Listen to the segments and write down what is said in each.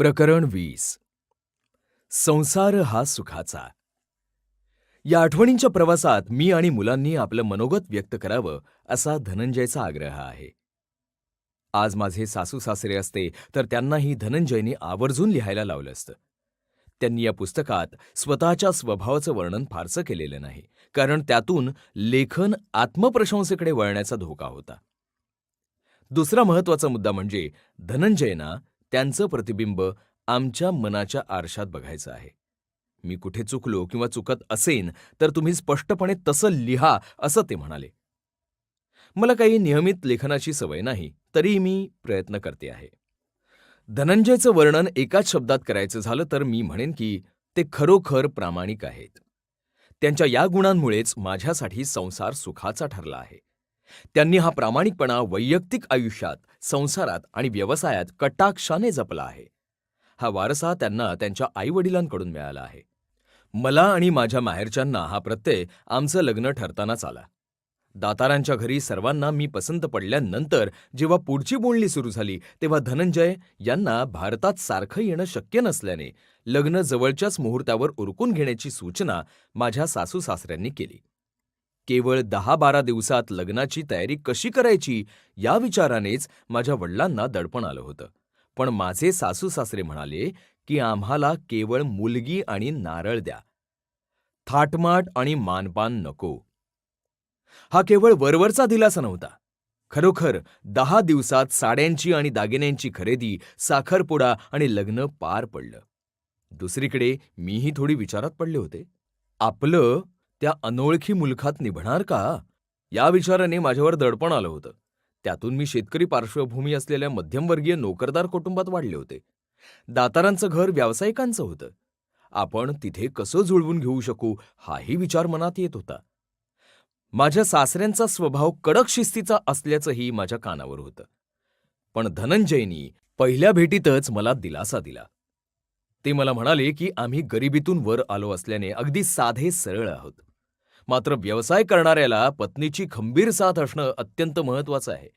प्रकरण वीस. संसार हा सुखाचा. या आठवणींच्या प्रवासात मी आणि मुलांनी आपलं मनोगत व्यक्त करावं असा धनंजयचा आग्रह आहे. आज माझे सासू सासरे असते तर त्यांनाही धनंजयने आवर्जून लिहायला लावलं असतं. त्यांनी या पुस्तकात स्वतःच्या स्वभावाचं वर्णन फारसं केलेलं नाही कारण त्यातून लेखन आत्मप्रशंसेकडे वळण्याचा धोका होता. दुसरा महत्त्वाचा मुद्दा म्हणजे धनंजयना त्यांचं प्रतिबिंब आमच्या मनाच्या आरशात बघायचं आहे. मी कुठे चुकलो किंवा चुकत असेन तर तुम्ही स्पष्टपणे तसं लिहा असं ते म्हणाले. मला काही नियमित लेखनाची सवय नाही तरी मी प्रयत्न करते आहे. धनंजयचं वर्णन एकाच शब्दात करायचं झालं तर मी म्हणेन की ते खरोखर प्रामाणिक आहेत. त्यांच्या या गुणांमुळेच माझ्यासाठी संसार सुखाचा ठरला आहे. त्यांनी हा प्रामाणिकपणा वैयक्तिक आयुष्यात संसारात आणि व्यवसायात कटाक्षाने जपला आहे. हा वारसा त्यांना त्यांच्या आईवडिलांकडून मिळाला आहे. मला आणि माझ्या माहेरच्यांना हा प्रत्यय आमचं लग्न ठरतानाच आला. दातारांच्या घरी सर्वांना मी पसंत पडल्यानंतर जेव्हा पुढची बोलणी सुरू झाली तेव्हा धनंजय यांना भारतात सारखं येणं शक्य नसल्याने लग्न जवळच्याच मुहूर्तावर उरकून घेण्याची सूचना माझ्या सासू सासऱ्यांनी केली. केवळ दहा बारा दिवसात लग्नाची तयारी कशी करायची या विचारानेच माझ्या वडिलांना दडपण आलं होतं. पण माझे सासू सासरे म्हणाले की आम्हाला केवळ मुलगी आणि नारळ द्या. थाटमाट आणि मानपान नको. हा केवळ वरवरचा दिलासा नव्हता. खरोखर दहा दिवसात साड्यांची आणि दागिन्यांची खरेदी साखरपुडा आणि लग्न पार पडलं. दुसरीकडे मीही थोडी विचारात पडले होते. आपलं त्या अनोळखी मुलखात निभणार का? या विचाराने माझ्यावर दडपण आलं होतं. त्यातून मी शेतकरी पार्श्वभूमी असलेल्या मध्यमवर्गीय नोकरदार कुटुंबात वाढले होते. दातारांचं घर व्यावसायिकांचं होतं. आपण तिथे कसं जुळवून घेऊ शकू हाही विचार मनात येत होता. माझ्या सासऱ्यांचा स्वभाव कडक शिस्तीचा असल्याचंही माझ्या कानावर होतं. पण धनंजयनी पहिल्या भेटीतच मला दिलासा दिला. ते मला म्हणाले की आम्ही गरिबीतून वर आलो असल्याने अगदी साधे सरळ आहोत. मात्र व्यवसाय करणाऱ्याला पत्नीची खंबीर साथ असणं अत्यंत महत्वाचं आहे.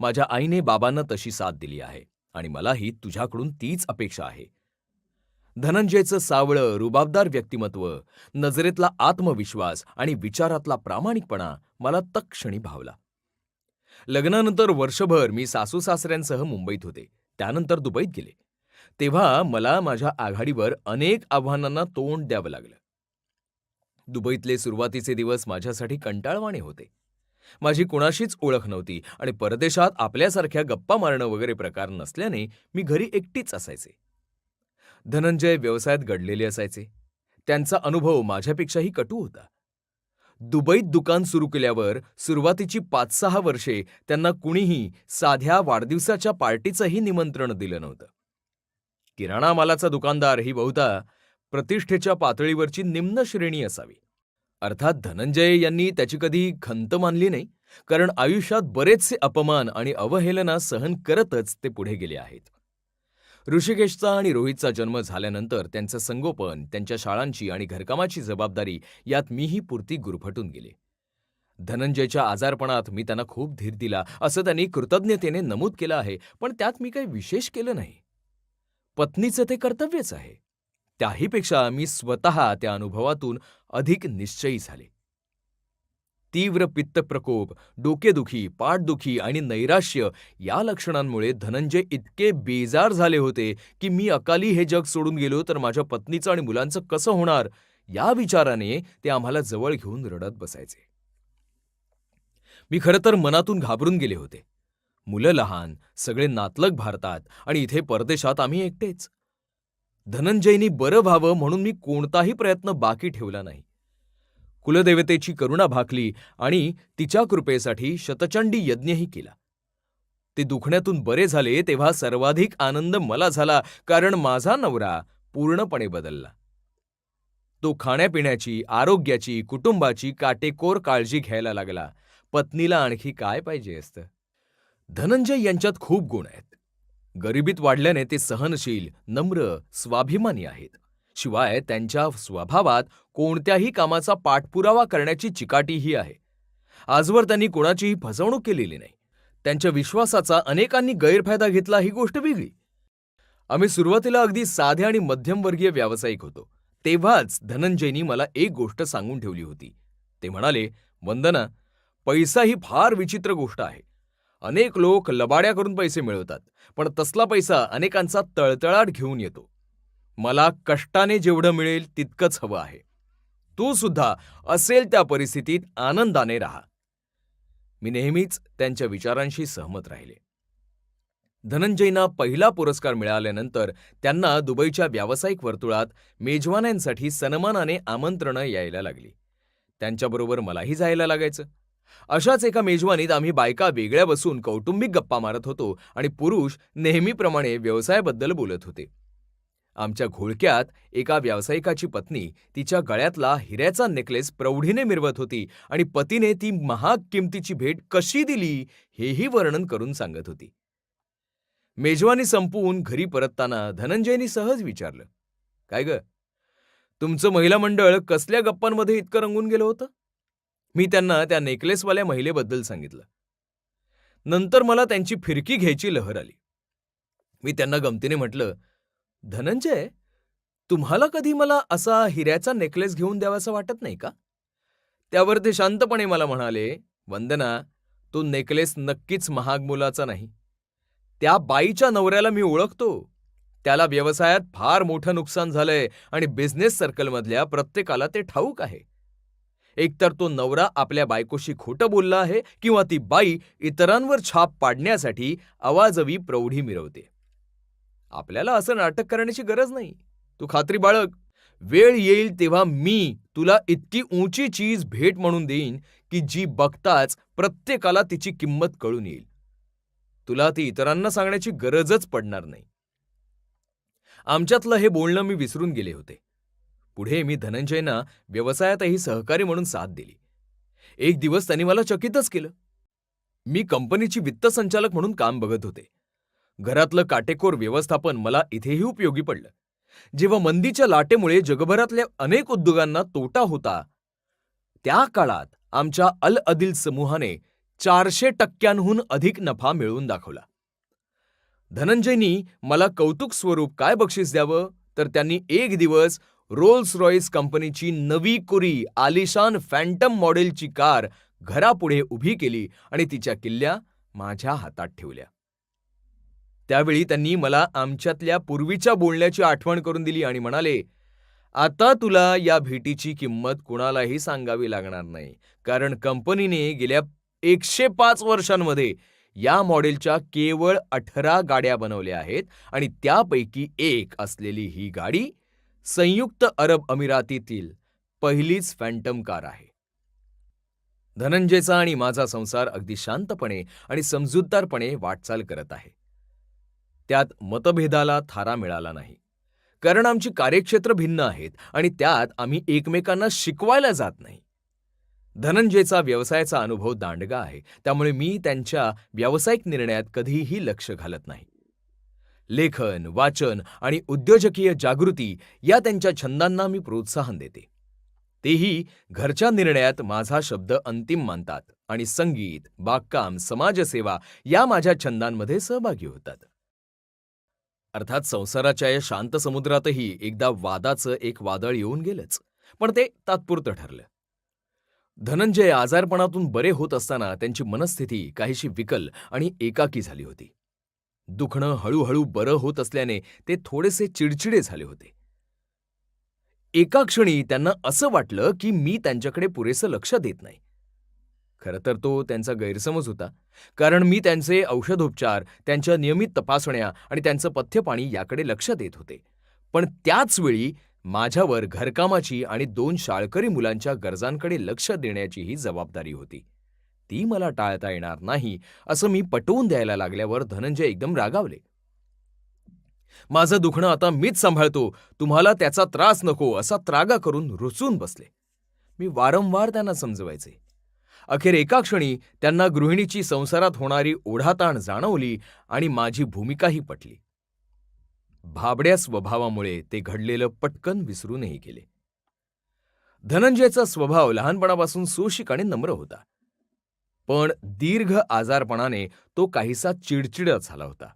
माझ्या आईने बाबांना तशी साथ दिली आहे आणि मलाही तुझ्याकडून तीच अपेक्षा आहे. धनंजयचं सावळं रुबाबदार व्यक्तिमत्व नजरेतला आत्मविश्वास आणि विचारातला प्रामाणिकपणा मला तत्क्षणी भावला. लग्नानंतर वर्षभर मी सासू सासऱ्यांसह मुंबईत होते. त्यानंतर दुबईत गेले. तेव्हा मला माझ्या आघाडीवर अनेक आव्हानांना तोंड द्यावं लागलं. दुबईतले सुरुवातीचे दिवस माझ्यासाठी कंटाळवाणे होते. माझी कुणाशीच ओळख नव्हती आणि परदेशात आपल्यासारख्या गप्पा मारणं वगैरे प्रकार नसल्याने मी घरी एकटीच असायचे. धनंजय व्यवसायात घडलेले असायचे. त्यांचा अनुभव माझ्यापेक्षाही कटू होता. दुबईत दुकान सुरू केल्यावर सुरुवातीची पाच सहा वर्षे त्यांना कुणीही साध्या वाढदिवसाच्या पार्टीचंही निमंत्रण दिलं नव्हतं. किराणा मालाचा दुकानदार ही बहुधा प्रतिष्ठेच्या पातळीवरची निम्न श्रेणी असावी. अर्थात धनंजय यांनी त्याची कधी खंत मानली नाही कारण आयुष्यात बरेचसे अपमान आणि अवहेलना सहन करतच ते पुढे गेले आहेत. ऋषिकेशचा आणि रोहितचा जन्म झाल्यानंतर त्यांचं संगोपन त्यांच्या शाळांची आणि घरकामाची जबाबदारी यात मीही पुरती गुरफटून गेले. धनंजयच्या आजारपणात मी त्यांना खूप धीर दिला असं त्यांनी कृतज्ञतेने नमूद केलं आहे पण त्यात मी काही विशेष केलं नाही. पत्नीचं ते कर्तव्यच आहे. त्याहीपेक्षा मी स्वतः त्या अनुभवातून अधिक निश्चयी झाले. तीव्र पित्तप्रकोप डोकेदुखी पाठदुखी आणि नैराश्य या लक्षणांमुळे धनंजय इतके बेजार झाले होते की मी अकाली हे जग सोडून गेलो तर माझ्या पत्नीचं आणि मुलांचं कसं होणार? या विचाराने ते आम्हाला जवळ घेऊन रडत बसायचे. मी खरं तर मनातून घाबरून गेले होते. मुलं लहान सगळे नातलग भारतात आणि इथे परदेशात आम्ही एकटेच. धनंजयनी बरं व्हावं म्हणून मी कोणताही प्रयत्न बाकी ठेवला नाही. कुलदेवतेची करुणा भाकली आणि तिच्या कृपेसाठी शतचंडी यज्ञही केला. ते दुखण्यातून बरे झाले तेव्हा सर्वाधिक आनंद मला झाला कारण माझा नवरा पूर्णपणे बदलला. तो खाण्यापिण्याची आरोग्याची कुटुंबाची काटेकोर काळजी घ्यायला लागला. पत्नीला आणखी काय पाहिजे असतं? धनंजय यांच्यात खूप गुण आहेत. गरिबीत वाढल्याने ते सहनशील नम्र स्वाभिमानी आहेत. शिवाय त्यांच्या स्वभावात कोणत्याही कामाचा पाठपुरावा करण्याची चिकाटीही आहे. आजवर त्यांनी कोणाचीही फसवणूक केलेली नाही. त्यांच्या विश्वासाचा अनेकांनी गैरफायदा घेतला ही गोष्ट वेगळी. आम्ही सुरुवातीला अगदी साधे आणि मध्यमवर्गीय व्यावसायिक होतो. तेव्हाच धनंजयनी मला एक गोष्ट सांगून ठेवली होती. ते म्हणाले वंदना पैसा ही फार विचित्र गोष्ट आहे. अनेक लोक लबाड्या करून पैसे मिळवतात पण तसला पैसा अनेकांचा तळतळाट घेऊन येतो. मला कष्टाने जेवढं मिळेल तितकंच हवं आहे. तू सुद्धा असेल त्या परिस्थितीत आनंदाने राहा. मी नेहमीच त्यांच्या विचारांशी सहमत राहिले. धनंजयना पहिला पुरस्कार मिळाल्यानंतर त्यांना दुबईच्या व्यावसायिक वर्तुळात मेजवान्यांसाठी सन्मानाने आमंत्रणं यायला लागली. त्यांच्याबरोबर मलाही जायला लागायचं. अशाच एका मेजवानीत आम्ही बायका वेगळ्या बसून कौटुंबिक गप्पा मारत होतो आणि पुरुष नेहमीप्रमाणे व्यवसायाबद्दल बोलत होते. आमच्या घोळक्यात एका व्यावसायिकाची पत्नी तिच्या गळ्यातला हिऱ्याचा नेकलेस प्रौढीने मिरवत होती आणि पतीने ती महाग किमतीची भेट कशी दिली हेही वर्णन करून सांगत होती. मेजवानी संपवून घरी परतताना धनंजयनी सहज विचारलं काय ग? तुमचं महिला मंडळ कसल्या गप्पांमध्ये इतकं रंगून गेलं होतं? मी त्यांना त्या नेकलेसवाल्या महिलेबद्दल सांगितलं. नंतर मला त्यांची फिरकी घ्यायची लहर आली. मी त्यांना गमतीने म्हटलं धनंजय तुम्हाला कधी मला असा हिऱ्याचा नेकलेस घेऊन द्यावासा वाटत नाही का? त्यावर ते शांतपणे मला म्हणाले वंदना तो नेकलेस नक्कीच महाग मुलाचा नाही. त्या बाईच्या नवऱ्याला मी ओळखतो. त्याला व्यवसायात फार मोठं नुकसान झालंय आणि बिझनेस सर्कलमधल्या प्रत्येकाला ते ठाऊक आहे. एकतर तो नवरा आपल्या बायकोशी खोटं बोलला आहे किंवा ती बाई इतरांवर छाप पाडण्यासाठी आवाजवी प्रौढी मिरवते. आपल्याला असं नाटक करण्याची गरज नाही. तू खात्री बाळग. वेळ येईल तेव्हा मी तुला इतकी उंची चीज भेट म्हणून देईन की जी बघताच प्रत्येकाला तिची किंमत कळून येईल. तुला ती इतरांना सांगण्याची गरजच पडणार नाही. आमच्यातलं हे बोलणं मी विसरून गेले होते. पुढे मी धनंजयना व्यवसायातही सहकारी म्हणून साथ दिली. एक दिवस त्यांनी मला चकितच केलं. मी कंपनीची वित्त संचालक म्हणून काम बघत होते. घरातलं काटेकोर व्यवस्थापन मला इथेही उपयोगी पडलं. जेव्हा मंदीच्या लाटेमुळे जगभरातल्या अनेक उद्योगांना तोटा होता त्या काळात आमच्या अल अदिल समूहाने चारशे टक्क्यांहून अधिक नफा मिळवून दाखवला. धनंजयनी मला कौतुक स्वरूप काय बक्षीस द्यावं? तर त्यांनी एक दिवस रोल्स रॉईस कंपनीची नवी कुरी आलिशान फॅन्टम मॉडेलची कार घरापुढे उभी केली आणि तिच्या किल्ल्या माझ्या हातात ठेवल्या. त्यावेळी त्यांनी मला आमच्यातल्या पूर्वीच्या बोलण्याची आठवण करून दिली आणि म्हणाले आता तुला या भेटीची किंमत कुणालाही सांगावी लागणार नाही कारण कंपनीने गेल्या एकशे पाच वर्षांमध्ये या मॉडेलच्या केवळ अठरा गाड्या बनवल्या आहेत आणि त्यापैकी एक असलेली ही गाडी संयुक्त अरब अमिरातीतील पहिलीच फॅन्टम कार आहे. धनंजयचा आणि माझा संसार अगदी शांतपणे आणि समजूतदारपणे वाटचाल करत आहे. त्यात मतभेदाला थारा मिळाला नाही. कारण आमची कार्यक्षेत्र भिन्न आहेत आणि त्यात आम्ही एकमेकांना शिकवायला जात नाही. धनंजयचा व्यवसायाचा अनुभव दांडगा आहे त्यामुळे मी त्यांच्या व्यावसायिक निर्णयात कधीही लक्ष घालत नाही. लेखन वाचन आणि उद्योजकीय जागृती या त्यांच्या छंदांना मी प्रोत्साहन देते. तेही घरच्या निर्णयात माझा शब्द अंतिम मानतात आणि संगीत बागकाम समाजसेवा या माझ्या छंदांमध्ये सहभागी होतात. अर्थात संसाराच्या या शांत समुद्रातही एकदा वादाचं एक वादळ येऊन गेलंच पण ते तात्पुरतं ठरलं. धनंजय आजारपणातून बरे होत असताना त्यांची मनस्थिती काहीशी विकल आणि एकाकी झाली होती. दुखणं हळूहळू बरं होत असल्याने ते थोडेसे चिडचिडे झाले होते. एका क्षणी त्यांना असं वाटलं की मी त्यांच्याकडे पुरेसं लक्ष देत नाही. खरं तर तो त्यांचा गैरसमज होता कारण मी त्यांचे औषधोपचार त्यांच्या नियमित तपासण्या आणि त्यांचं पथ्यपाणी याकडे लक्ष देत होते. पण त्याच वेळी माझ्यावर घरकामाची आणि दोन शाळकरी मुलांच्या गरजांकडे लक्ष देण्याचीही जबाबदारी होती. ती मला टाळता येणार नाही असं मी पटवून द्यायला लागल्यावर धनंजय एकदम रागावले. माझं दुखणं आता मीच सांभाळतो तुम्हाला त्याचा त्रास नको असा त्रागा करून रुचून बसले. मी वारंवार त्यांना समजवायचे. अखेर एका क्षणी त्यांना गृहिणीची संसारात होणारी ओढाताण जाणवली आणि माझी भूमिकाही पटली. भाबड्या स्वभावामुळे ते घडलेलं पटकन विसरूनही गेले. धनंजयचा स्वभाव लहानपणापासून सुशिक आणि नम्र होता. पण दीर्घ आजारपणाने तो काहीसा चिडचिडत झाला होता.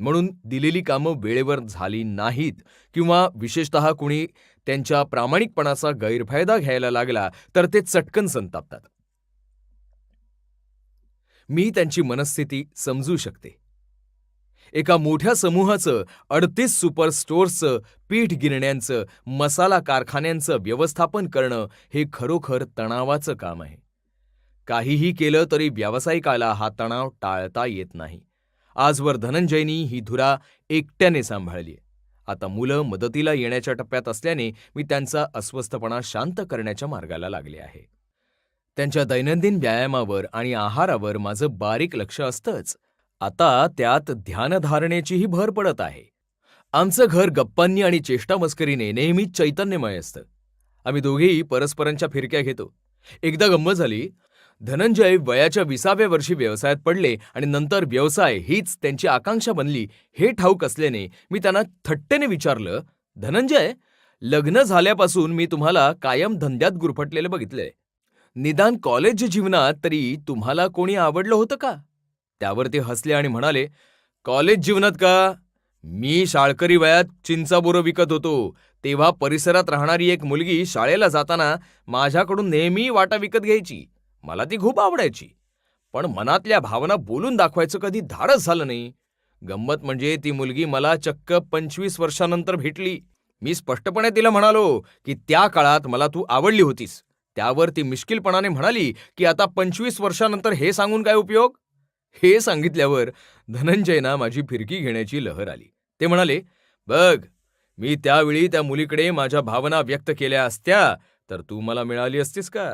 म्हणून दिलेली कामं वेळेवर झाली नाहीत किंवा विशेषतः कुणी त्यांच्या प्रामाणिकपणाचा गैरफायदा घ्यायला लागला तर ते चटकन संतापतात. मी त्यांची मनस्थिती समजू शकते. एका मोठ्या समूहाचं अडतीस सुपर स्टोअर्सचं पीठ गिरण्यांचं मसाला कारखान्यांचं व्यवस्थापन करणं हे खरोखर तणावाचं काम आहे. काहीही केलं तरी व्यावसायिकाला हा तणाव टाळता येत नाही. आजवर धनंजयनी ही धुरा एकट्याने सांभाळली आता मुलं मदतीला येण्याच्या टप्प्यात असल्याने मी त्यांचा अस्वस्थपणा शांत करण्याच्या मार्गाला लागले आहे. त्यांच्या दैनंदिन व्यायामावर आणि आहारावर माझं बारीक लक्ष असतंच. आता त्यात ध्यानधारणेचीही भर पडत आहे. आमचं घर गप्पांनी आणि चेष्टामस्करीने नेहमीच चैतन्यमय असतं. आम्ही दोघेही परस्परांच्या फिरक्या घेतो. एकदा गंमत झाली धनंजय वयाच्या विसाव्या वर्षी व्यवसायात पडले आणि नंतर व्यवसाय हीच त्यांची आकांक्षा बनली हे ठाऊक असल्याने मी त्यांना थट्टेने विचारलं धनंजय लग्न झाल्यापासून मी तुम्हाला कायम धंद्यात गुरफटलेलं बघितलंय. निदान कॉलेज जीवनात तरी तुम्हाला कोणी आवडलं होतं का? त्यावर ते हसले आणि म्हणाले कॉलेज जीवनात का? मी शाळकरी वयात चिंचाबोरं विकत होतो. तेव्हा परिसरात राहणारी एक मुलगी शाळेला जाताना माझ्याकडून नेहमी वाटा विकत घ्यायची. मला ती खूप आवडायची. पण मनातल्या भावना बोलून दाखवायचं कधी धाडस झालं नाही. गंमत म्हणजे ती मुलगी मला चक्क पंचवीस वर्षानंतर भेटली. मी स्पष्टपणे तिला म्हणालो की त्या काळात मला तू आवडली होतीस. त्यावर ती मिश्किलपणाने म्हणाली की आता पंचवीस वर्षानंतर हे सांगून काय उपयोग? हे सांगितल्यावर धनंजयना माझी फिरकी घेण्याची लहर आली. ते म्हणाले बघ मी त्यावेळी त्या मुलीकडे माझ्या भावना व्यक्त केल्या असत्या तर तू मला मिळाली असतीस का?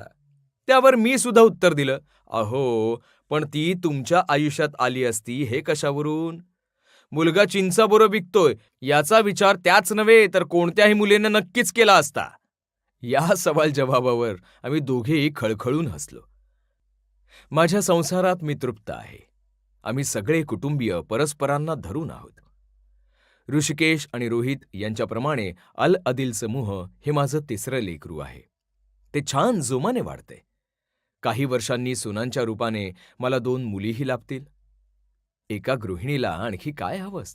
त्यावर मी सुद्धा उत्तर दिलं. अहो पण ती तुमच्या आयुष्यात आली असती हे कशावरून? मुलगा चिंचाबोरं विकतोय. याचा विचार त्याच नव्हे तर कोणत्याही मुलीनं नक्कीच केला असता. या सवाल जवाबावर आम्ही दोघेही खळखळून हसलो. माझ्या संसारात मी तृप्त आहे. आम्ही सगळे कुटुंबीय परस्परांना धरून आहोत. ऋषिकेश आणि रोहित यांच्याप्रमाणे अल अदिल समूह हे माझं तिसरं लेकरू आहे. ते छान जोमाने वाढते काही वर्षांनी सुनांच्या रूपाने मला दोन मुलीही लाभतील. एका गृहिणीला आणखी काय हवं? असतं